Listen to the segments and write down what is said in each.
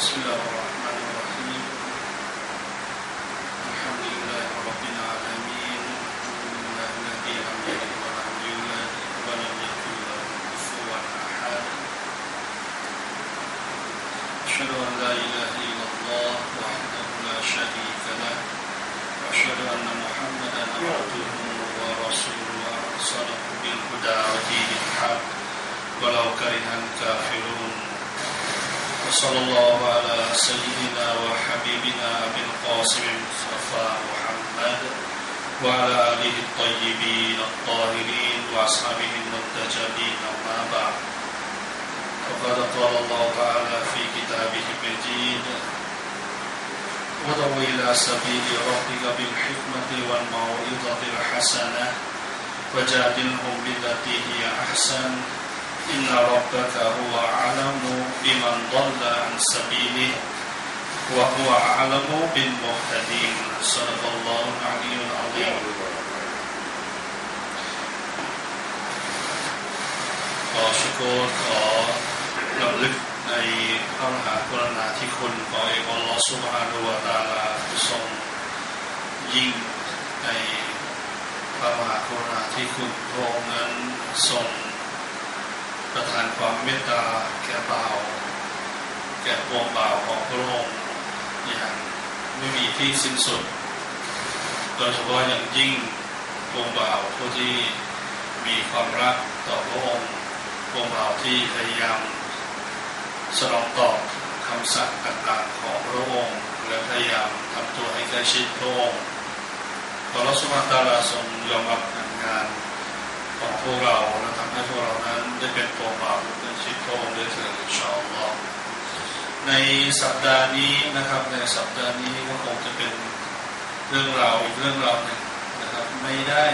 بسم الله الرحمن الرحيم. الحمد لله رب العالمين. أشهد أن لا إله إلا الله وحده لا شريك له. وأشهد أن محمدا عبده ورسوله. أرسله ولو كره الكافرون. وصلى الله على سيدنا وحبيبنا أبي القاسم المصطفى محمد وعلى آله الطيبين الطاهرين وأصحابه المنتجبين أما بعد. فقد قال الله تعالى في كتابه المجيد ودعو إلى سبيل ربك بالحكمة والموعظة الحسنة وجادلهم بالتي هي أحسن إن ربك هو أعلم بمن ضل عن سبيله وهو أعلم بالمهتدين صدق الله العلي العظيم ขอชุกรขอรำลึกในพระมหากรุณาธิคุณของเอกอัลลอฮฺสุบฮานุวะตาลาผู้ทรงยิ่งในพระมหากรุณาธิคุณพระองค์นั้นทรง ประทานความเมตตาแก่เบ่าแก่ปวงบ่าของพระองค์อย่างไม่มีที่สิ้นสุด โดยเฉพาะอย่างยิ่งปวงบ่าผู้ที่มีความรักต่อพระองค์ปวงบ่าที่พยายามสนองตอบคำสั่งต่างๆของพระองค์และพยายามทำตัวให้ใกล้ชิดพระองค์พระรัสมาตาลาทรงยอมรับงาน ของพวกเราและทำให้พวกเรานั้นได้เป็นตัวบาปเป็นชิดโตได้ถึงชอบลอในสัปดาห์นี้นะครับในสัปดาห์นี้ก็คงจะเป็นเรื่องราวอีกเรื่องราวหนึ่งนะครับไม่ได้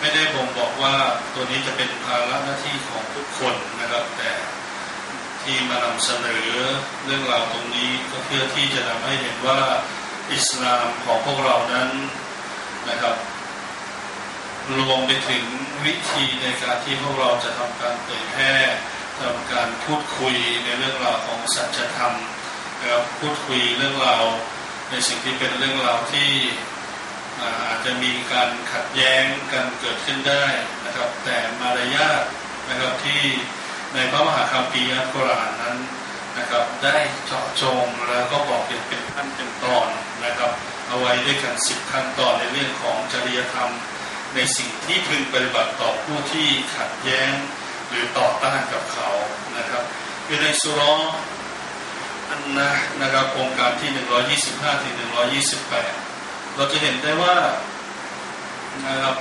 ไม่ได้บ่งบอกว่าตัวนี้จะเป็นภาระหน้าที่ของทุกคนนะครับแต่ที่มานำเสนอเรื่องราวตรงนี้ก็เพื่อที่จะทำให้เห็นว่าอิสลามของพวกเรานั้นนะครับ รวมไปถึงวิธีในการที่พวกเราจะทำการเผยแพร่ทำการพูดคุยในเรื่องราวของสัจธรรมนะครับพูดคุยเรื่องราวในสิ่งที่เป็นเรื่องราวที่อาจจะมีการขัดแย้งกันเกิดขึ้นได้นะครับ แต่มารยาทนะครับที่ในพระมหาคัมภีร์อัลกุรอานนั้นนะครับได้เจาะจงแล้วก็บอกเป็นเป็นขั้นเป็นตอนนะครับ เอาไว้ด้วยกันสิบขั้นตอนในเรื่องของจริยธรรม ในสิ่งที่พึงปฏิบัติต่อผู้ที่ขัดแย้งหรือต่อต้านกับเขานะครับคือในสุรอันนะนะครับองค์การที่ 125ถึง128 เราจะเห็นได้ว่านะครับ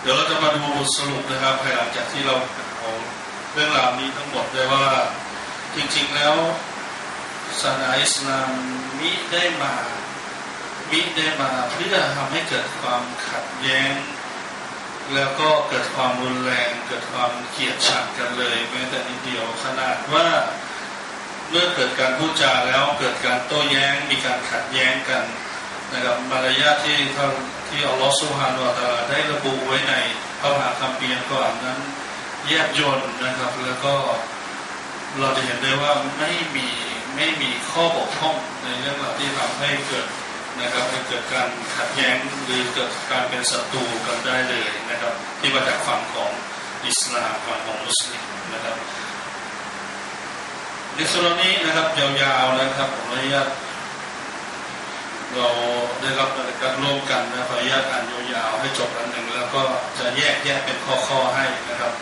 เดี๋ยวเราจะมาดูบทสรุปนะครับภายหลังจากที่เราเอาเรื่องราวนี้ทั้งหมดได้ว่าจริงๆแล้วศาสนาอิสลามมิได้มามิได้มาเพื่อทำให้เกิดความขัดแย้ง แล้วก็เกิดความรุนแรงเกิดความเกลียดชังกันเลยแม้แต่นิดเดียวขนาดว่าเมื่อเกิดการพูดจาแล้วเกิดการโต้แย้งมีการขัดแย้งกันนะครับมารยาทที่ท่านที่อัลลอฮฺสุฮานุอัตาได้ระบุไว้ในพระมหาคัมภีร์ก่อนนั้นแยบยนนะครับ แล้วก็เราจะเห็นได้ว่าไม่มีไม่มีข้อบกพร่องในเรื่องราวที่ทำให้เกิด นะครับให้เกิดการขัดแย้งหรือเกิดการเป็นศัตรูกันได้เลยนะครับ ที่มาจากฝั่งของอิสลามฝั่งของมุสลิมนะครับในส่วนนี้นะครับยาวๆนะครับผมอนุญาตเราได้รับการร่วมกันนะขออนุญาตอ่านยาวๆให้จบอันหนึ่งแล้วก็จะแยกแยกเป็นข้อๆให้นะครับ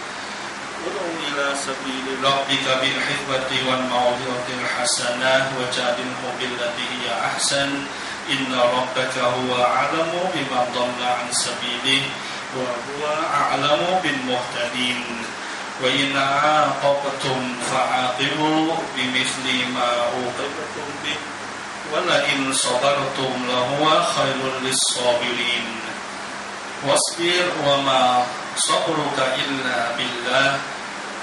ادعو إلى سبيل ربك بالحكمة والموعظة الحسنة وجادلهم بالتي هي أحسن إن ربك هو أعلم بمن ضل عن سبيله وهو أعلم بالمهتدين. وإن عاقبتم فعاقبوا بمثل ما عوقبتم به ولئن صبرتم لهو خير للصابرين. واصبر وما صبرك إلا بالله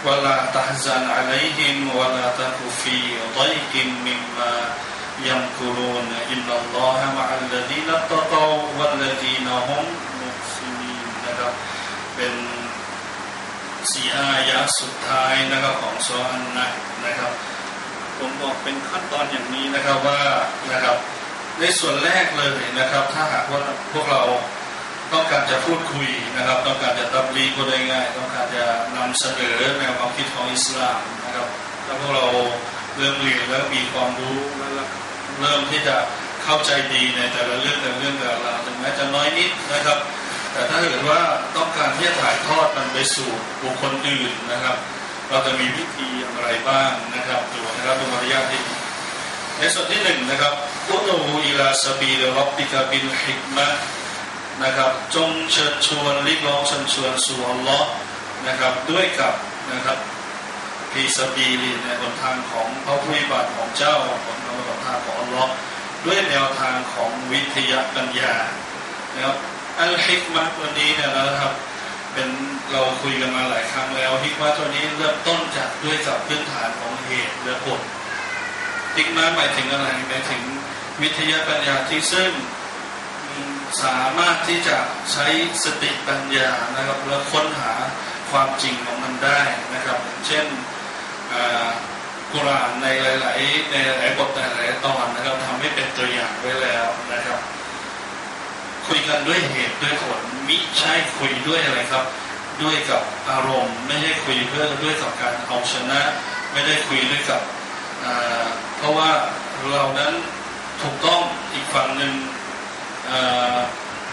ولا تحزن عليهم ولا تك في ضيق مما يمكرون إن الله مع الذين اتقوا والذين هم محسنين นะครับเป็นสี่อายะสุดท้ายนะครับของโซอันนะนะครับ ผมบอกเป็นขั้นตอนอย่างนี้นะครับว่านะครับ ในส่วนแรกเลยนะครับ ถ้าหากว่าพวกเราต้องการจะพูดคุยนะครับ ต้องการจะตับลีก็ได้ง่ายต้องการจะนำเสนอแนวความคิดของอิสลามนะครับถ้าพวกเรา เริ่มเรียนแล้วมีความรู้แล้วเริ่มที่จะเข้าใจดีในแต่ละเรื่องแต่ละเรื่องแต่ละราวถึงแม้จะน้อยนิดนะครับ แต่ถ้าเกิดว่าต้องการที่จะถ่ายทอดมันไปสู่บุคคลอื่นนะครับ เราจะมีวิธีอย่างไรบ้างนะครับดูนะครับดูมารยาทที่ในส่วนที่หนึ่งนะครับอุนูอิลาสบีลรับบิกาบิลฮิกมะนะครับ จงเชิญชวนรียกร้องเชิญชวนสู่อัลลอฮ์นะครับด้วยกับนะครับ พีสบีลีในหนทางของพระผู้ปฏิบัติของเจ้าของหนทางของอัลลอฮ์ด้วยแนวทางของวิทยาปัญญานะครับอัลฮิกมะตัวนี้เนี่ยนะครับเป็นเราคุยกันมาหลายครั้งแล้วฮิกมาตัวนี้เริ่มต้นจากด้วยกับพื้นฐานของเหตุและผลฮิกมาหมายถึงอะไรหมายถึงวิทยาปัญญาที่ซึ่งสามารถที่จะใช้สติปัญญานะครับแล้วค้นหาความจริงของมันได้นะครับ เช่น กุรานในหลาย ๆ ในหลายบทในหลายตอนนะครับทำให้เป็นตัวอย่างไว้แล้วนะครับ คุยกันด้วยเหตุด้วยผลมิใช่คุยด้วยอะไรครับ ด้วยกับอารมณ์ ไม่ใช่คุยเพื่อด้วยกับการเอาชนะ ไม่ได้คุยด้วยกับเพราะว่าเรานั้นถูกต้องอีกฝั่งหนึ่ง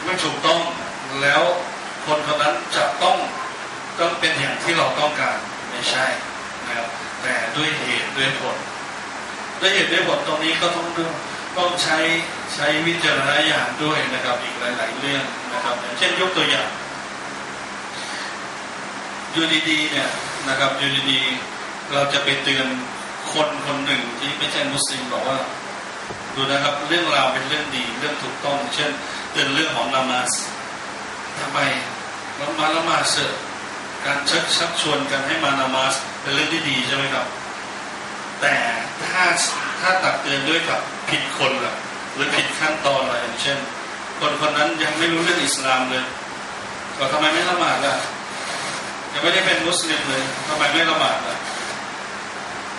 ไม่ถูกต้องแล้วคนคนนั้นจะต้องต้องเป็นอย่างที่เราต้องการไม่ใช่นะครับ แต่ด้วยเหตุด้วยผลด้วยเหตุด้วยผลตรงนี้ก็ต้องต้องใช้ใช้วิจารณญาณด้วยนะครับ อีกหลาย ๆ เรื่องนะครับอย่างเช่นยกตัวอย่างอยู่ดีๆเนี่ยนะครับอยู่ดีๆเราจะไปเตือนคนคนหนึ่งที่ไม่ใช่มุสลิมบอกว่าดูนะครับเรื่องราวเป็นเรื่องดีเรื่องถูกต้อง เช่นเตือนเรื่องของนามาสทำไมละมาละมาเสการชักชักชวนกันให้มานามาส เป็นเรื่องที่ดีใช่ไหมครับ แต่ถ้าถ้าตักเตือนด้วยกับผิดคนล่ะหรือผิดขั้นตอนอะไรอย่างเช่น คนคนนั้นยังไม่รู้เรื่องอิสลามเลยก็ทำไมไม่ละหมาดล่ะยังไม่ได้เป็นมุสลิมเลยทำไมไม่ละหมาดล่ะ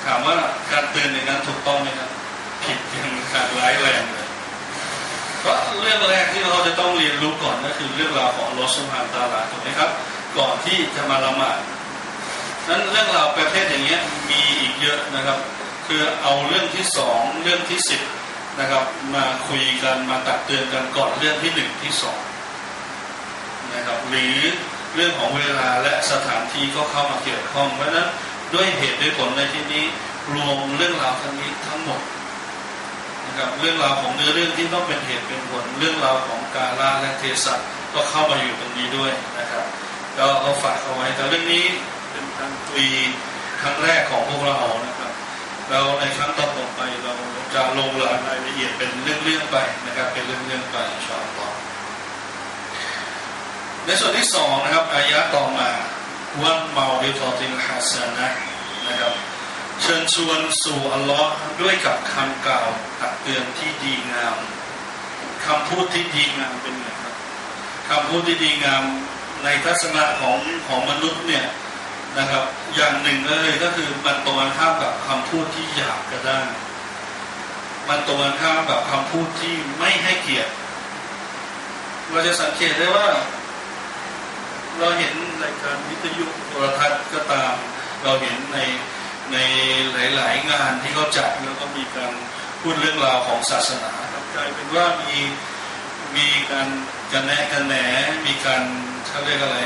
ถามว่าการเตือนอย่างนั้นถูกต้องไหมครับผิดอย่างขาดร้ายแรงเลยก็เรื่องแรกที่เราจะต้องเรียนรู้ก่อนก็คือเรื่องราวของลอสุภานตาลาถูกไหมครับ ก่อนที่จะมาละหมาด นั้นเรื่องราวประเภทอย่างเงี้ยมีอีกเยอะนะครับ คือเอาเรื่องที่สองเรื่องที่สิบนะครับมาคุยกันมาตักเตือนกันก่อนเรื่องที่หนึ่งที่สองนะครับหรือเรื่องของเวลาและสถานที่ก็เข้ามาเกี่ยวข้องเพราะนั้นด้วยเหตุด้วยผลในที่นี้รวมเรื่องราวทั้งนี้ทั้งหมดนะครับเรื่องราวของเนื้อเรื่องที่ต้องเป็นเหตุเป็นผลเรื่องราวของกาลและเทศะก็เข้ามาอยู่ตรงนี้ด้วยนะครับก็เอาฝากเอาไว้แต่เรื่องนี้ การคุยครั้งแรกของพวกเรานะครับเราในครั้งต่อไปเราจะลงรายละเอียดเป็นเรื่องๆไปนะครับ เป็นเรื่องๆไปชอบต่อในส่วนที่สองนะครับอายะต่อมาวันเมาดิทอตินฮัสนะนะครับเชิญชวนสู่อัลลอฮ์ด้วยกับคำกล่าวตักเตือนที่ดีงามคำพูดที่ดีงามเป็นไงครับคำพูดที่ดีงามในทัศนะของของมนุษย์เนี่ย นะครับ อย่างหนึ่งเลยก็คือมันตรงกันข้ามกับคำพูดที่หยาบกระด้างมันตรงกันข้ามกับคำพูดที่ไม่ให้เกียรติเราจะสังเกตได้ว่า เราเห็นรายการวิทยุโทรทัศน์ก็ตาม เราเห็นในในหลาย ๆ งานที่เขาจัดแล้วก็มีการพูดเรื่องราวของศาสนาครับกลายเป็นว่ามีมีการกันแนะกันแหนมีการเขาเรียกอะไร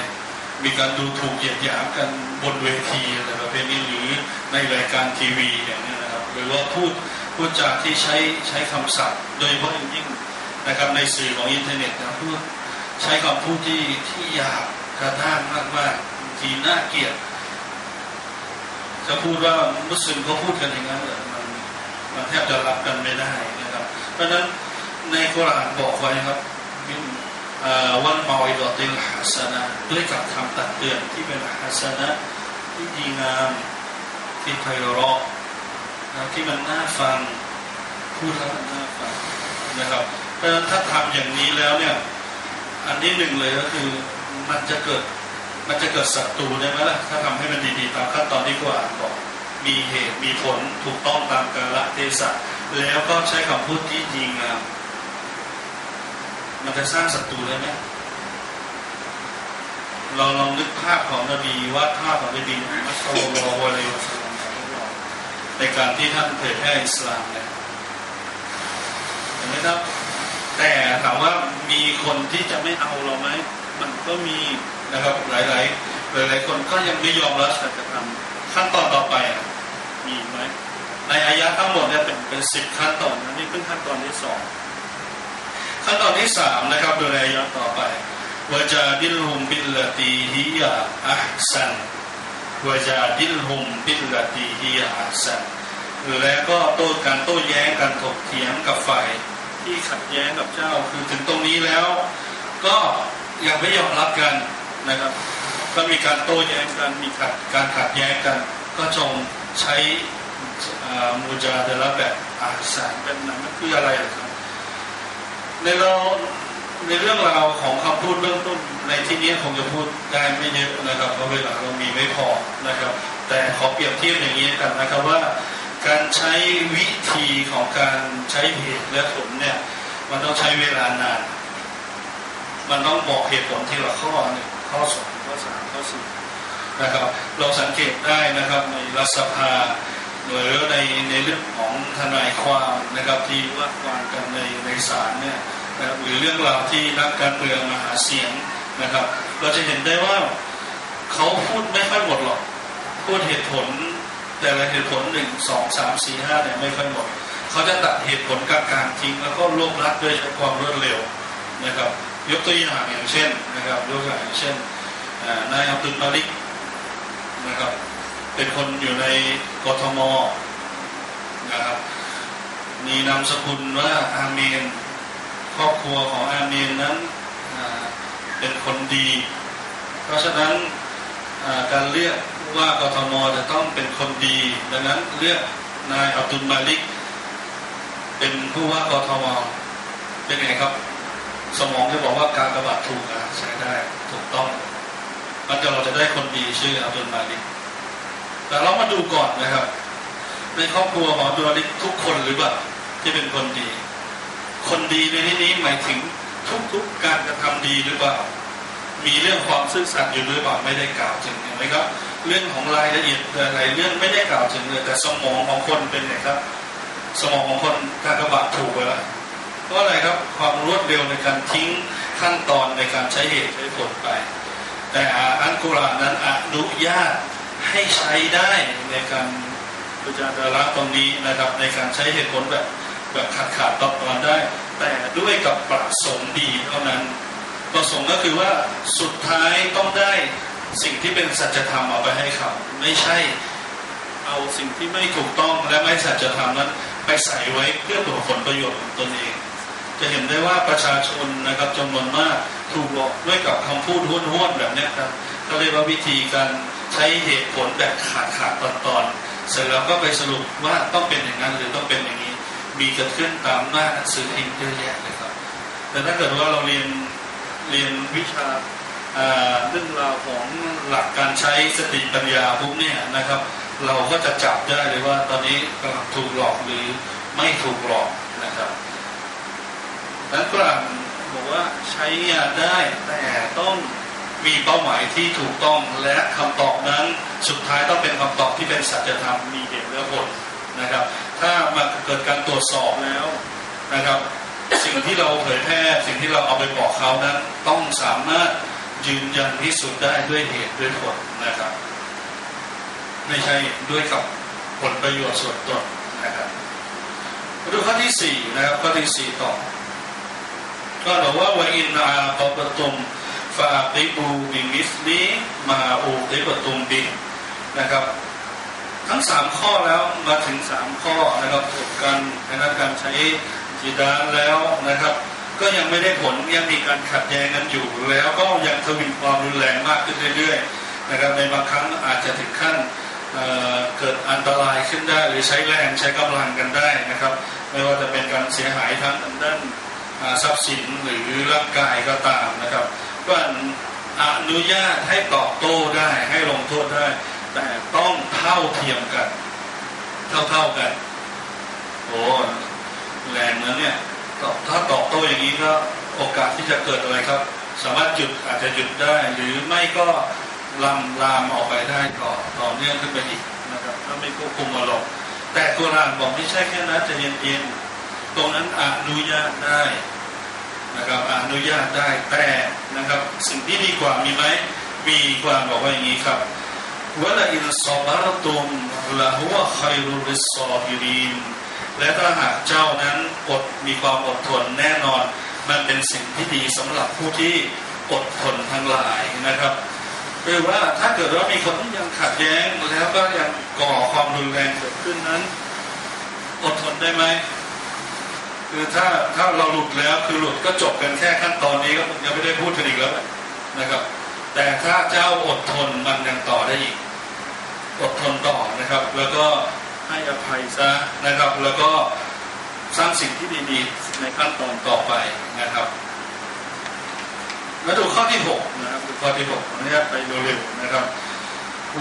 มีการดูถูกเหยียดหยามกันบนเวทีอะไรประเภทนี้หรือในรายการทีวีอย่างนี้นะครับหรือว่าพูดพูดจาที่ใช้ใช้คำศัพท์ โดยเฉพาะยิ่งนะครับในสื่อของอินเทอร์เน็ตนะพูดใช้คำพูดที่ที่หยาบกระด้างมากๆทีน่าเกลียดจะพูดว่ามุสลิมเขาพูดกันอย่างนั้นเหรอมันมันแทบจะรับกันไม่ได้นะครับ เพราะฉะนั้นในกุรานบอกไว้ครับ วันมอยดอติลฮัสนะด้วยกับคำตักเตือนที่เป็นฮัสนะที่ดีงามที่ไพเราะที่มันน่าฟังพูดแล้วมันน่าฟังนะครับเพราะฉะนั้นถ้าทำอย่างนี้แล้วเนี่ยอันที่หนึ่งเลยก็คือมันจะเกิดมันจะเกิดศัตรูได้ไหมล่ะถ้าทำให้มันดีๆตามขั้นตอนที่กว่าบอกมีเหตุมีผลถูกต้องตามกาลเทศะแล้วก็ใช้คำพูดที่ดีงาม มันจะสร้างศัตรูได้ไหมเราลองนึกภาพของนบีวาดภาพของนบีมัสลิมวะลัยวะสัลลัมในการที่ท่านเผยแพร่อิสลามเนี่ยเห็นไหมครับ แต่ถามว่ามีคนที่จะไม่เอาเราไหมมันก็มีนะครับหลาย ๆ หลาย ๆ คนก็ยังไม่ยอมรับสัจธรรมขั้นตอนต่อไปอะมีไหมในอายะทั้งหมดเนี่ยเป็นเป็นสิบขั้นตอนนะนี่เพิ่งขั้นตอนที่สอง ขั้นตอนที่สามนะครับโดยในอายะต่อไปวาจาดิลฮุมบิลลตีฮิยาอัพซันวจาดิลฮุมบิลลตีฮิยาอัพซันแล้วก็โต้การโต้แย้งกันถกเถียงกับฝ่ายที่ขัดแย้งกับเจ้าคือถึงตรงนี้แล้ว ก็ยังไม่ยอมรับกันนะครับ ก็มีการโต้แย้งกันมีขัดการขัดแย้งกัน ก็จงใช้มูจาเดละแบบอาสารแบบนั้นมันคืออะไรครับ ในเราในเรื่องราวของคำพูดเบื้องต้นในที่นี้คงจะพูดได้ไม่เยอะนะครับเพราะเวลาเรามีไม่พอนะครับ แต่ขอเปรียบเทียบอย่างนี้กันนะครับว่า การใช้วิธีของการใช้เหตุและผลเนี่ยมันต้องใช้เวลานาน มันต้องบอกเหตุผลทีละข้อหนึ่งข้อสองข้อสามข้อสี่นะครับ เราสังเกตได้นะครับในรัฐสภา หรือในในเรื่องของทนายความนะครับที่ว่าความกันในในศาลเนี่ยนะครับหรือเรื่องราวที่นักการเมืองมาหาเสียงนะครับ เราจะเห็นได้ว่าเขาพูดไม่ค่อยหมดหรอกพูดเหตุผลแต่ละเหตุผลหนึ่งสองสามสี่ห้าเนี่ยไม่ค่อยหมดเขาจะตัดเหตุผลกลางๆทิ้งแล้วก็รวบรัดด้วยความรวดเร็วนะครับ ยกตัวอย่างอย่างเช่นนะครับยกตัวอย่างเช่นนายอับดุลมาลิกนะครับ เป็นคนอยู่ในกทมนะครับมีนามสกุลว่าอาเมน ครอบครัวของอาเมนนั้นเป็นคนดี เพราะฉะนั้นการเลือกว่ากทมจะต้องเป็นคนดี ดังนั้นเลือกนายอับดุลมาลิก เป็นผู้ว่ากทมเป็นไงครับ สมองจะบอกว่าการกระบาดถูกนะใช้ได้ถูกต้องมันจะเราจะได้คนดีชื่ออับดุลมาลิก แต่เรามาดูก่อนนะครับ ในครอบครัวของอับดุลมาลิกทุกคนหรือเปล่าที่เป็นคนดี คนดีในที่นี้หมายถึงทุกๆการกระทำดีหรือเปล่า มีเรื่องความซื่อสัตย์อยู่หรือเปล่าไม่ได้กล่าวถึงเห็นไหมครับเรื่องของรายละเอียดหลายเรื่องไม่ได้กล่าวถึงเลยแต่สมองของคนเป็นไงครับ สมองของคนการกระบาดถูกไปแล้วเพราะอะไรครับความรวดเร็วในการทิ้งขั้นตอนในการใช้เหตุใช้ผลไป แต่อันกุรานนั้นอนุญาต ให้ใช้ได้ในการพิจารณาตรงนี้นะครับในการใช้เหตุผลแบบแบบขาดขาดตอนตอนได้ แต่ด้วยกับประสงค์ดีเท่านั้น ประสงค์ก็คือว่าสุดท้ายต้องได้สิ่งที่เป็นสัจธรรมเอาไปให้เขา ไม่ใช่เอาสิ่งที่ไม่ถูกต้องและไม่สัจธรรมนั้น ไปใส่ไว้เพื่อตัวผลประโยชน์ของตนเอง จะเห็นได้ว่าประชาชนนะครับจำนวนมากถูกหลอกด้วยกับคำพูดห้วนๆแบบนี้ครับเขาเรียกว่าวิธีการ ใช้เหตุผลแบบขาดขาดตอนตอนเสร็จแล้วก็ไปสรุปว่าต้องเป็นอย่างนั้นหรือต้องเป็นอย่างนี้ มีเกิดขึ้นตามหน้าหนังสือพิมพ์เยอะแยะเลยครับ แต่ถ้าเกิดว่าเราเรียนเรียนวิชาเรื่องราวของหลักการใช้สติปัญญาปุ๊บเนี่ยนะครับ เราก็จะจับได้เลยว่าตอนนี้กำลังถูกหลอกหรือไม่ถูกหลอกนะครับนั้นกลางบอกว่าใช้ยาได้แต่ต้อง มีเป้าหมายที่ถูกต้องและคำตอบนั้นสุดท้ายต้องเป็นคำตอบที่เป็นสัจธรรมมีเหตุและผลนะครับ ถ้ามาเกิดการตรวจสอบแล้วนะครับ สิ่งที่เราเผยแพร่สิ่งที่เราเอาไปบอกเขานั้นต้องสามารถยืนยันที่สุดได้ด้วยเหตุด้วยผลนะครับ ไม่ใช่ด้วยกับผลประโยชน์ส่วนตนนะครับดูข้อที่สี่นะครับข้อที่สี่ต่อก็บอกว่าว่าอินอาปปตุม ฟาติบูบิมิสลีมาอูติปตุมบินะครับ ทั้งสามข้อแล้วมาถึงสามข้อนะครับจบกันนะการใช้จีดานแล้วนะครับ ก็ยังไม่ได้ผลยังมีการขัดแย้งกันอยู่แล้วก็ยังทวีความรุนแรงมากขึ้นเรื่อยๆนะครับในบางครั้งอาจจะถึงขั้นเเกิดอันตรายขึ้นได้หรือใช้แรงใช้กำลังกันได้นะครับ ไม่ว่าจะเป็นการเสียหายทั้งด้านทรัพย์สินหรือร่างกายก็ตามนะครับ ก็อนุญาตให้ตอบโต้ได้ให้ลงโทษได้ แต่ต้องเท่าเทียมกัน เท่าๆกันโอ้แรงนะเนี่ยถ้าตอบโต้อย่างนี้ก็โอกาสที่จะเกิดอะไรครับ สามารถหยุดอาจจะหยุดได้ หรือไม่ก็ลำลามออกไปได้ต่อต่อเนื่องขึ้นไปอีกนะครับถ้าไม่ควบคุมอารมณ์แต่กุรานบอกไม่ใช่แค่นั้นจะเย็นๆตรงนั้นอนุญาตได้ นะครับอนุญาตได้แต่นะครับสิ่งที่ดีกว่ามีไหมมีกว่าบอกว่าอย่างนี้ครับวละอินซอบารตุมละฮุวะคอยรุริสซอบิรินและถ้าหากเจ้านั้นอดมีความอดทนแน่นอน มันเป็นสิ่งที่ดีสำหรับผู้ที่อดทนทั้งหลายนะครับหรือว่าถ้าเกิดว่ามีคนที่ยังขัดแย้งแล้วก็ยังก่อความรุนแรงเกิดขึ้นนั้น อดทนได้ไหม คือถ้าถ้าเราหลุดแล้วคือหลุดก็จบกันแค่ขั้นตอนนี้ก็ยังไม่ได้พูดกันอีกแล้วนะครับ แต่ถ้าเจ้าอดทนมันยังต่อได้อีก อดทนต่อนะครับ แล้วก็ให้อภัยซะนะครับ แล้วก็สร้างสิ่งที่ดีๆในขั้นตอนต่อไปนะครับมาดูข้อที่หกนะครับดูข้อที่หกขออนุญาตไปเร็วๆนะครับ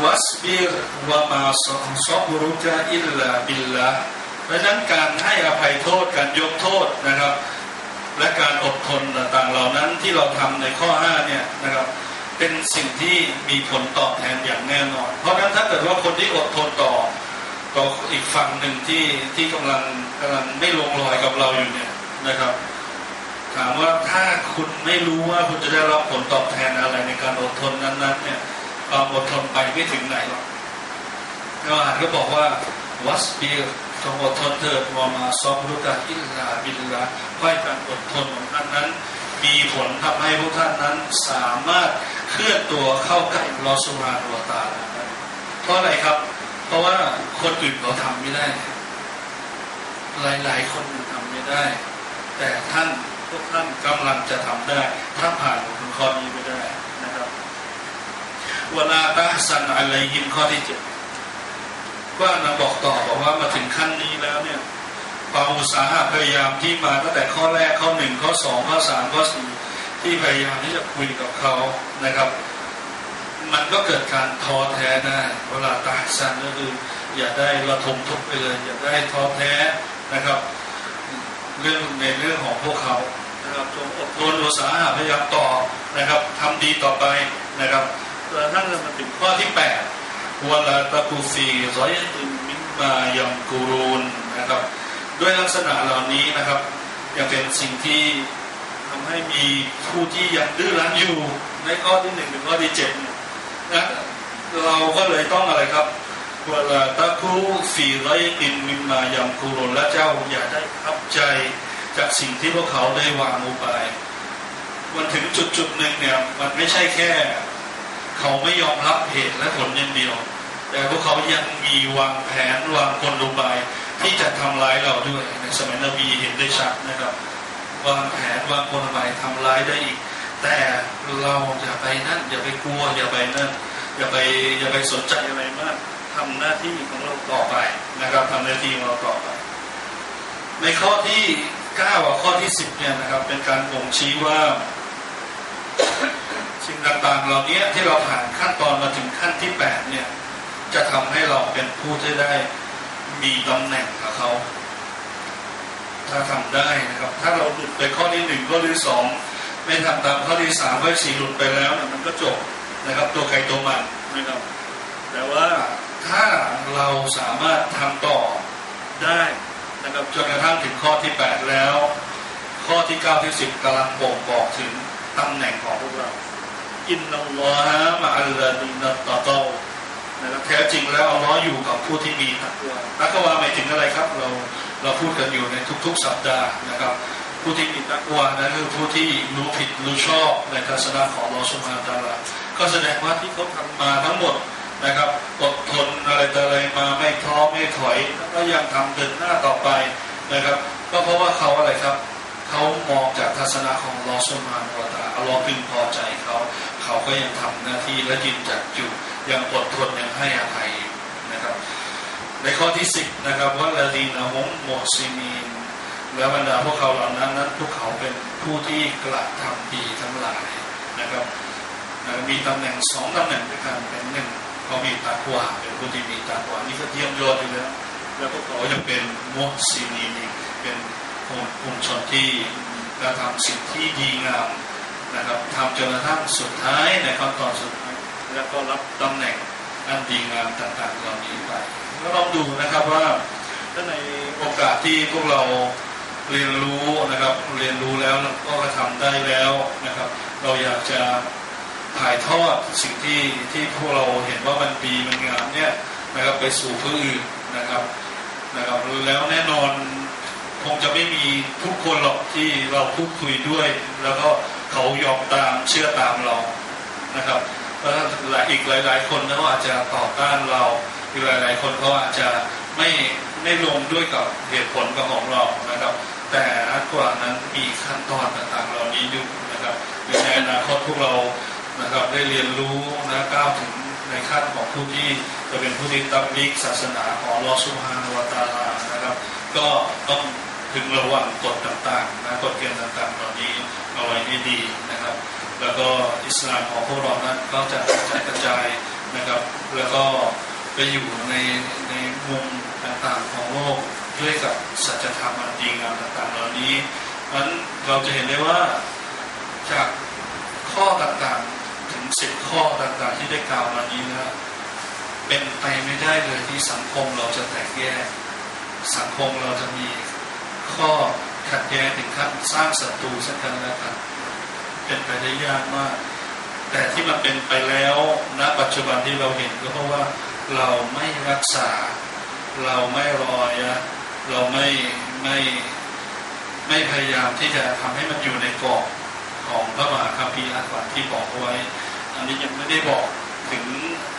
วัสบิรวะมาซอบรุกะอิลลาบิลละ เพราะฉะนั้นการให้อภัยโทษการยกโทษนะครับ และการอดทนต่างๆเหล่านั้นที่เราทำในข้อ5เนี่ยนะครับเป็นสิ่งที่มีผลตอบแทนอย่างแน่นอน เพราะฉะนั้นถ้าเกิดว่าคนที่อดทนต่อต่ออีกฝั่งหนึ่งที่ที่กำลังกำลังไม่ลงรอยกับเราอยู่เนี่ยนะครับ ถามว่าถ้าคุณไม่รู้ว่าคุณจะได้รับผลตอบแทนอะไรในการอดทนนั้นๆเนี่ยความอดทนไปไม่ถึงไหนหรอกอาจารย์ก็บอกว่าวัสบี จงอดทนเถิดวามาซอบรุกะอิลลาบิลละเพราะการอดทนของท่านนั้น มีผลทำให้พวกท่านนั้นสามารถเคลื่อนตัวเข้าใกล้ลอสุราตัวตาเพราะอะไรครับ เพราะว่าคนอื่นเขาทำไม่ได้ หลายๆ คนทำไม่ได้ แต่ท่านพวกท่านกำลังจะทำได้ ถ้าผ่านคุณข้อนี้ไปได้นะครับเวลาตาสันอะไรยิมข้อที่เจ็ด ก็นำบอกต่อบอกว่ามาถึงขั้นนี้แล้วเนี่ยความอุตสาหะพยายามที่มาตั้งแต่ข้อแรกข้อหนึ่งข้อสองข้อสามข้อสี่ที่พยายามที่จะคุยกับเขานะครับ มันก็เกิดการท้อแท้ได้เวลาตาสันก็คืออย่าได้ระทมทุกไปเลย อย่าได้ท้อแท้นะครับ เรื่องในเรื่องของพวกเขานะครับจงอดทนอุตสาหะพยายามต่อนะครับทำดีต่อไปนะครับจนกระทั่งมาถึงข้อที่แปด วลาตะกูฟีร้อยอินมิมายังกูรูนนะครับด้วยลักษณะเหล่านี้นะครับยังเป็นสิ่งที่ทำให้มีผู้ที่ยังดื้อรั้นอยู่ในข้อที่หนึ่งถึงข้อที่เจ็ดนะเราก็เลยต้องอะไรครับวลาตะกูฟีร้อยอินมิมายังกูรูนและเจ้าอย่าได้ทับใจจากสิ่งที่พวกเขาได้วางอุบายมันถึงจุดจุดหนึ่งเนี่ยมันไม่ใช่แค่ เขาไม่ยอมรับเหตุและผลอย่างเดียว แต่พวกเขายังมีวางแผนวางกลอุบายที่จะทำร้ายเราด้วยในสมัยนบีเห็นได้ชัดนะครับวางแผนวางกลอุบายทำร้ายได้อีก แต่เราอย่าไปนั่นอย่าไปกลัวอย่าไปนั่นอย่าไปอย่าไปสนใจอะไรมากทำหน้าที่ของเราต่อไปนะครับทำหน้าที่ของเราต่อไป ในข้อที่เก้ากับข้อที่สิบเนี่ยนะครับเป็นการบ่งชี้ว่า สิ่งต่างๆเหล่านี้ที่เราผ่านขั้นตอนมาถึงขั้นที่แปดเนี่ยจะทำให้เราเป็นผู้ที่ได้มีตำแหน่งกับเขาถ้าทำได้นะครับ ถ้าเราหลุดไปข้อที่หนึ่งข้อที่สองไม่ทำตามข้อที่สามข้อที่สี่หลุดไปแล้วเนี่ยมันก็จบนะครับ ตัวใครตัวมันนะครับ แต่ว่าถ้าเราสามารถทำต่อได้นะครับจนกระทั่งถึงข้อที่แปดแล้ว ข้อที่เก้าที่สิบกำลังบ่งบอกถึงตำแหน่งของพวกเรา อินนัลลอฮะมาอัลลอฮีนัตตะโตนะครับแท้จริงแล้วอัลลอฮ์อยู่กับผู้ที่มีตักวาตักวาหมายถึงอะไรครับ เราเราพูดกันอยู่ในทุก ๆ สัปดาห์นะครับ ผู้ที่มีตักวานั้นคือผู้ที่รู้ผิดรู้ชอบในทัศนะของลอสุมาตาลาก็แสดงว่าที่เขาทำมาทั้งหมดนะครับอดทนอะไรต่อะไรมาไม่ท้อไม่ถอยแล้วก็ยังทำเดินหน้าต่อไปนะครับ ก็เพราะว่าเขาอะไรครับเขามองจากทัศนะของลอสุมานวตาอัลลอฮ์พึงพอใจเขา เขาก็ยังทำหน้าที่และยืนจัดจุดยังอดทนยังให้อภัยนะครับ ในข้อที่สิบนะครับว่าละดีนะฮงโมซิมีนและบรรดาพวกเขาเหล่านั้นนั้นพวกเขาเป็นผู้ที่กระทำดีทั้งหลายนะครับมีตำแหน่งสองตำแหน่งด้วยกันเป็นหนึ่งเขามีตากวาเป็นผู้ที่มีตากวานี่ก็เยี่ยมยอดอยู่แล้วแล้วพวกเขาจะเป็นโมุสลิมเป็นกลุ่มชนที่กระทำสิ่งที่ดีงาม นะครับทำจนกระทั่งสุดท้ายในขั้นตอนสุดท้ายแล้วก็รับตำแหน่งอันดีงามต่างๆเหล่านี้ไปก็ลองดูนะครับว่าถ้าในโอกาสที่พวกเราเรียนรู้นะครับเรียนรู้แล้วก็กระทำได้แล้วนะครับ เราอยากจะถ่ายทอดสิ่งที่ที่พวกเราเห็นว่ามันดีมันงามเนี่ยนะครับไปสู่ผู้อื่นนะครับนะครับแล้วแน่นอนคงจะไม่มีทุกคนหรอกที่เราพูดคุยด้วย แล้วก็ เขายอมตามเชื่อตามเรานะครับแล้วหลายอีกหลาย ๆ คนเขาอาจจะต่อต้านเราอีกหลาย ๆ คนเขาอาจจะไม่ไม่ลงด้วยกับเหตุผลกับของเรานะครับ แต่อักว่านั้นมีขั้นตอนต่างๆเหล่านี้อยู่นะครับในอนาคตพวกเรานะครับได้เรียนรู้นะก้าวถึงในขั้นของผู้ที่จะเป็นผู้ที่ตับลิกศาสนาของลอสุฮานวตาลานะครับ ก็ต้องพึงระวังกฎต่างๆนะกฎเกณฑ์ต่างๆเหล่านี้ เอาไว้ให้ดีนะครับ แล้วก็อิสลามของพวกเรานั้นก็จะกระจายนะครับ แล้วก็ไปอยู่ในในมุมต่างๆของโลกด้วยกับสัจธรรมอันดีงามต่างๆเหล่านี้มันเราจะเห็นได้ว่าจากข้อต่างๆถึงสิบข้อต่างๆที่ได้กล่าวมานี้นะเป็นไปไม่ได้เลยที่สังคมเราจะแตกแยก สังคมเราจะมีข้อ ขัดแย้งถึงขั้นสร้างศัตรูสักกันและกันเป็นไปได้ยากมาก แต่ที่มันเป็นไปแล้วณปัจจุบันที่เราเห็นก็เพราะว่าเราไม่รักษา เราไม่รอยะเราไม่ไม่ไม่พยายามที่จะทำให้มันอยู่ในกรอบของพระมหาคัมภีร์อัลกุรอานที่บอกเอาไว้ อันนี้ยังไม่ได้บอกถึง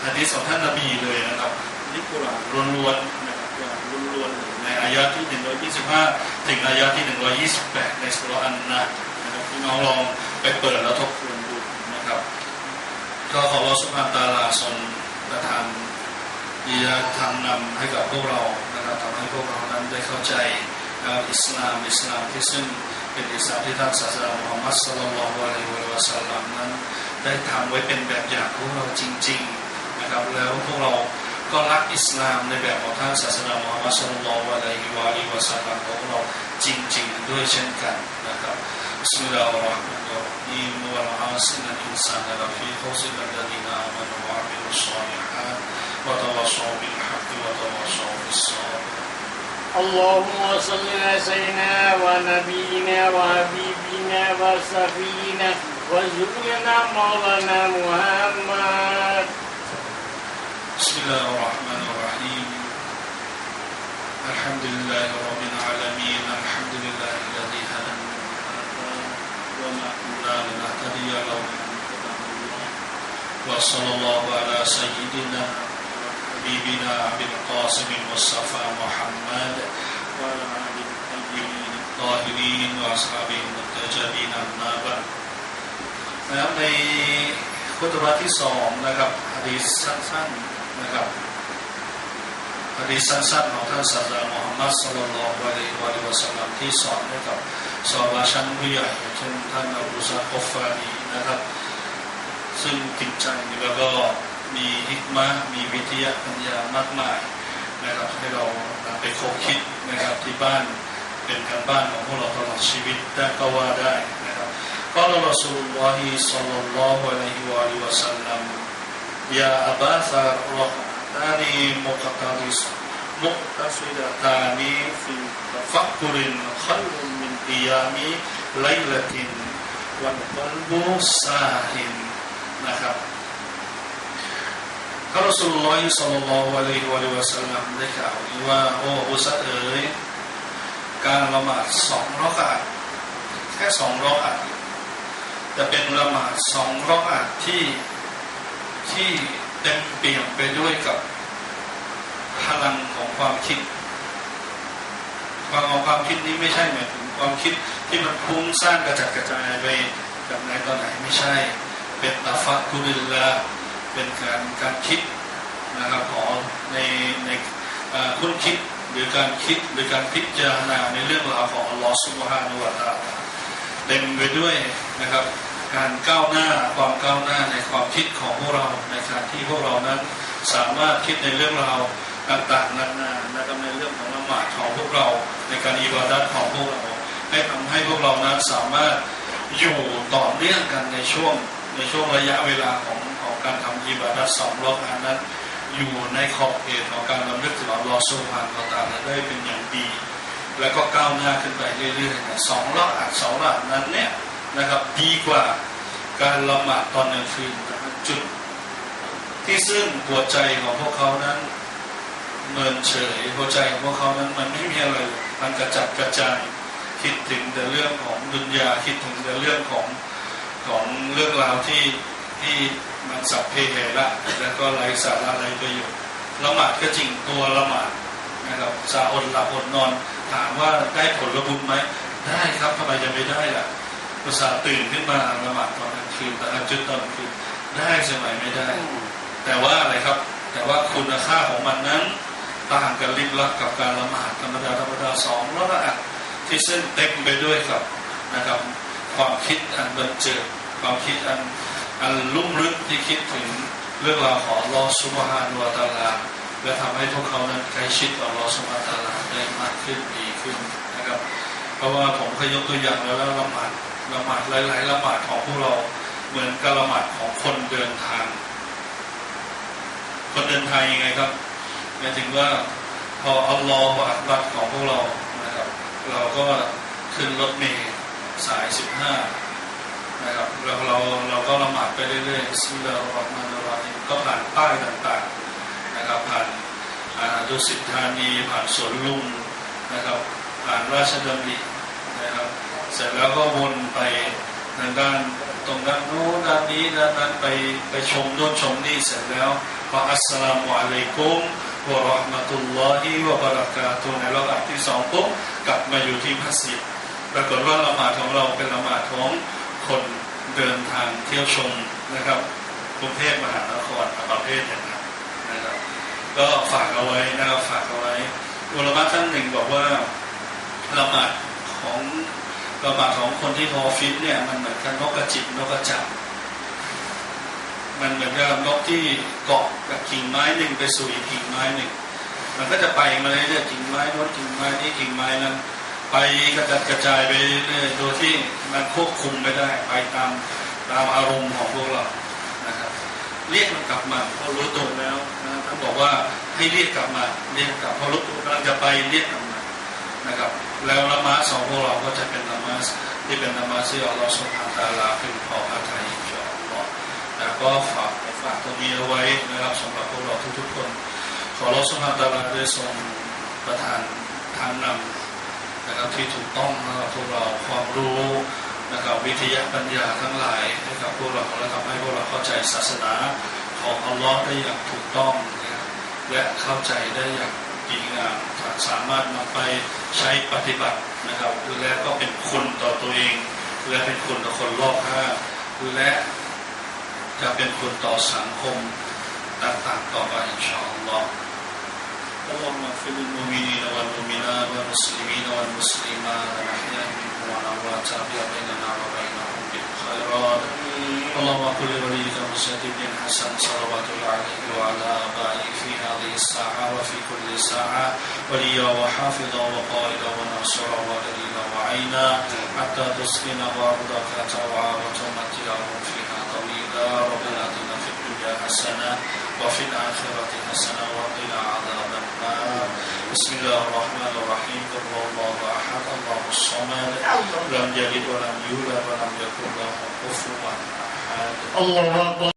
ฮะดีษของท่านนบีเลยนะครับนี่กุรอานล้วนๆ นะครับกุรอานล้วนๆในอายะที่ 125 ถึงอายะที่ 128 ในสุรอันนะนะครับที่น้องลองไปเปิดแล้วทบทวนดูนะครับ ก็ขอว่าสุภาพตาลาทรงประทานดีทำนำให้กับพวกเรานะครับทำให้พวกเรานั้นได้เข้าใจนะครับอิสลามอิสลามที่ซึ่งเป็นอิสลามที่ท่านศาสดามุฮัมมัดสุลลัลลอฮุอะลัยฮิวะสัลลัมนั้นได้ทำไว้เป็นแบบอย่างพวกเราจริง ๆ นะครับ แล้วพวกเรา ก็รักอิสลามในแบบของท่านศาสนามุฮัมมัดสุลลัลลอฮุอะลัยฮิวะลิวะสัลลัมของเราจริง ๆ ด้วยเช่นกันนะครับบิสมิลลาฮิรเราะห์มานิรเราะฮีมวะลอาซินัลอินซานละฟีขุซิลลัลลีนาอามานูวะอามิลุศศอลิฮาตวะตะวัศว์บิลฮักวะตะวัศว์บิศศอบร اللهم صل على سيدنا ونبينا وحبيبنا وسفينا وزوجنا مولانا محمد بسم الله الرحمن الرحيم الحمد لله رب العالمين الحمد لله الذي هدانا وما كنا لنهتدي لولا ان هدانا الله وصلى الله على سيدنا حبيبنا ابي القاسم المصطفى محمد وعلى اله الطيبين الطاهرين واصحابه المتجبين اما بعد นะครับในคุตบะที่สองนะครับฮะดีษสั้นๆ นะครับฮะดีสั้นๆของท่านศาสดามุฮัมมัดสุลลัลวะลิวะลิวะสัลลัมที่สอนให้กับสาวาชั้นผู้ใหญ่เช่นท่านอับูซาคอฟานีนะครับ ซึ่งจริใจแล้วก็มีฮิกมะมีวิทยาปัญญามากมายนะครับให้เราไปคบคิดนะครับที่บ้านเป็นการบ้านของพวกเราตลอดชีวิตได้ก็ว่าได้นะครับก็เราสุลลัลลัะลีฮิวะลิวะสัลลัม يا أبا ذر ركعتان مقتدس مقتصدتان في تفكر خير من قيام ليلة والقلب ساهن นะครับท่านรอสูลุลลอฮิศ็อลลัลลอฮุอะลัยฮิวะลิวะซัลลัมได้กล่าวนี้ว่าโอ้อุซัดเอ๋ยการละหมาดสองรอกาตแค่สองรอกาตจะเป็นละหมาดสองรอกาตที่ ที่เต็มเปี่ยมไปด้วยกับพลังของความคิดความของความคิดนี้ไม่ใช่หมายถึงความคิดที่มันพุ่งสร้างกระจัดกระจายไปแบบไหนตอนไหนไม่ใช่ เป็นตาฟะกุลิลละเป็นการการคิดนะครับของในในคุณคิดหรือการคิดหรือการพิจารณาในเรื่องราวของอัลลอฮฺสุบฮานุวะตะอาลาเต็มไปด้วยนะครับ การก้าวหน้าความก้าวหน้าในความคิดของพวกเราในการที่พวกเรานั้นสามารถคิดในเรื่องราวต่างๆนานานะครับในเรื่องของละหมาดของพวกเราในการอิบาดัตของพวกเราให้ทำให้พวกเรานั้นสามารถอยู่ต่อเนื่องกันในช่วงในช่วงระยะเวลาของของการทำอิบาดัตสองรอบอันนั้น อยู่ในขอบเขตของการรำลึกถึงอัลลอฮฺสุบฮานะฮูวะตะอาลาได้เป็นอย่างดี แล้วก็ก้าวหน้าขึ้นไปเรื่อยๆสองรอบอัดสองรอบนั้นเนี่ย นะครับดีกว่าการละหมาดตอนกลางคืนจุด ที่ซึ่งหัวใจของพวกเขานั้นเมินเฉยหัวใจของพวกเขานั้นมันไม่มีอะไรมันกระจัดกระจายคิดถึงแต่เรื่องของดุนยาคิดถึงแต่เรื่องของของเรื่องราวที่ที่มันสัพเพเหระแล้วก็ไร้สาระไร้ประโยชน์ละหมาดก็จริงตัวละหมาดนะครับสาอดหลับอดนอน ถามว่าได้ผลบุญไหมได้ครับทำไมจะไม่ได้ล่ะ ภาษาห์ตื่นขึ้นมาละหมาดตอนกลางคืนตอนจุดตอนกลางคืนได้ใช่ไหมไม่ได้ แต่ว่าอะไรครับ แต่ว่าคุณค่าของมันนั้นต่างกันลิบลับกับการละหมาดธรรมดาธรรมดาสองแล้วละอัดที่ซึ่งเต็มไปด้วยกับนะครับ ความคิดอันบันเจิดความคิดอันอันลุ่มลึกที่คิดถึงเรื่องราวของอัลลอฮฺสุบฮานุวะตะอาลาและทำให้พวกเขานั้นใกล้ชิดกับอัลลอฮฺสุบฮานุวะตะอาลาได้มากขึ้นดีขึ้นนะครับ เพราะว่าผมเคยยกตัวอย่างแล้วแล้วละหมาด ละหมาดหลาย ๆละหมาดของพวกเราเหมือนกับละหมาดของคนเดินทาง คนเดินทางยังไงครับหมายถึงว่าพออัลลอฮฺอักบัดของพวกเรานะครับ เราก็ขึ้นรถเมล์สาย 15 นะครับแล้วเราเราก็ละหมาดไปเรื่อยๆซึ่งเราออกมาเราก็ผ่านป้ายต่างๆนะครับ ผ่านอาดุสิตธานีผ่านสวนลุมนะครับผ่านราชดำรินะครับ เสร็จแล้วก็วนไปทางด้านตรงด้านโน้นด้านนี้ด้านนั้นไปไปชมโน้นชมนี่เสร็จแล้วพออัสสลามุอะลัยกุมวะราะห์มะตุลลอฮิวะบะเราะกาตุในรอบอัที่สองปุ๊บกลับมาอยู่ที่มัสยิดปรากฏว่าละหมาดของเราเป็นละหมาดของคนเดินทางเที่ยวชมนะครับกรุงเทพมหานครประเภทอย่างนั้นนะครับก็ฝากเอาไว้นะครับฝากเอาไว้อุลามะท่านหนึ่งบอกว่าละหมาดของ ละมาดของคนที่พอฟิตเนี่ยมันเหมือนกับนกกระจิบนกกระจับมันเหมือนกับนกที่เกาะกับกิ่งไม้หนึ่งไปสู่อีกกิ่งไม้หนึ่ง มันก็จะไปมาเรื่อยๆกิ่งไม้โน้นกิ่งไม้นี้กิ่งไม้นั้นไปกระจัดกระจายไปเรื่อยๆโดยที่มันควบคุมไม่ได้ไปตามตามอารมณ์ของพวกเรานะครับเรียกมันกลับมาพอรู้ตัวแล้วนะท่านบอกว่าให้เรียกกลับมาเรียกกลับพอรู้ตัวกำลังจะไปเรียกกลับ นะครับ แล้วละมาสของพวกเราก็จะเป็นละมาสที่เป็นละมาสที่อัลลอฮฺสุบฮานตาลาเป็นพอพระทัยอินชาอัลลอฮ์นะก็ฝากฝากตรงนี้เอาไว้นะครับสำหรับพวกเราทุกๆคน ขออัลลอฮฺสุบฮานตาลาได้ทรงประทานทางนำนะครับที่ถูกต้องนะครับพวกเราความรู้นะครับวิทยาปัญญาทั้งหลายให้กับพวกเราและทำให้พวกเราเข้าใจศาสนาของอัลลอฮ์ได้อย่างถูกต้องนะครับและเข้าใจได้อย่างดีงาม สามารถนำไปใช้ปฏิบัตินะครับและก็เป็นคุณต่อตัวเอง และเป็นคุณต่อคนรอบข้างและจะเป็นคุณต่อสังคมต่างๆต่อไปอินชาอัลลอฮ์ اللهم اغفر للمؤمنين والمؤمنات والمسلمين والمسلمات الاحياء منهم والاموات احيا بيننا وبينهم بالخيرات اللهم كل وليك مسجد بن حسن صلوات الله عليه وعلى آبائه في هذه الساعة وفي كل ساعة وليا وحافظا وقائدا وناصرا ودليلا وعينا حتى تسكنه ارضك توعا وتمتعه فيها طويلا ربنا الدنيا حسنه وفي الآخرة حسنة وقنا عذاب النار بسم الله الرحمن الرحيم قل هو الله أحد الله الصمد لم يلد ولم يولد ولم يكن له كفوا أحد الله أكبر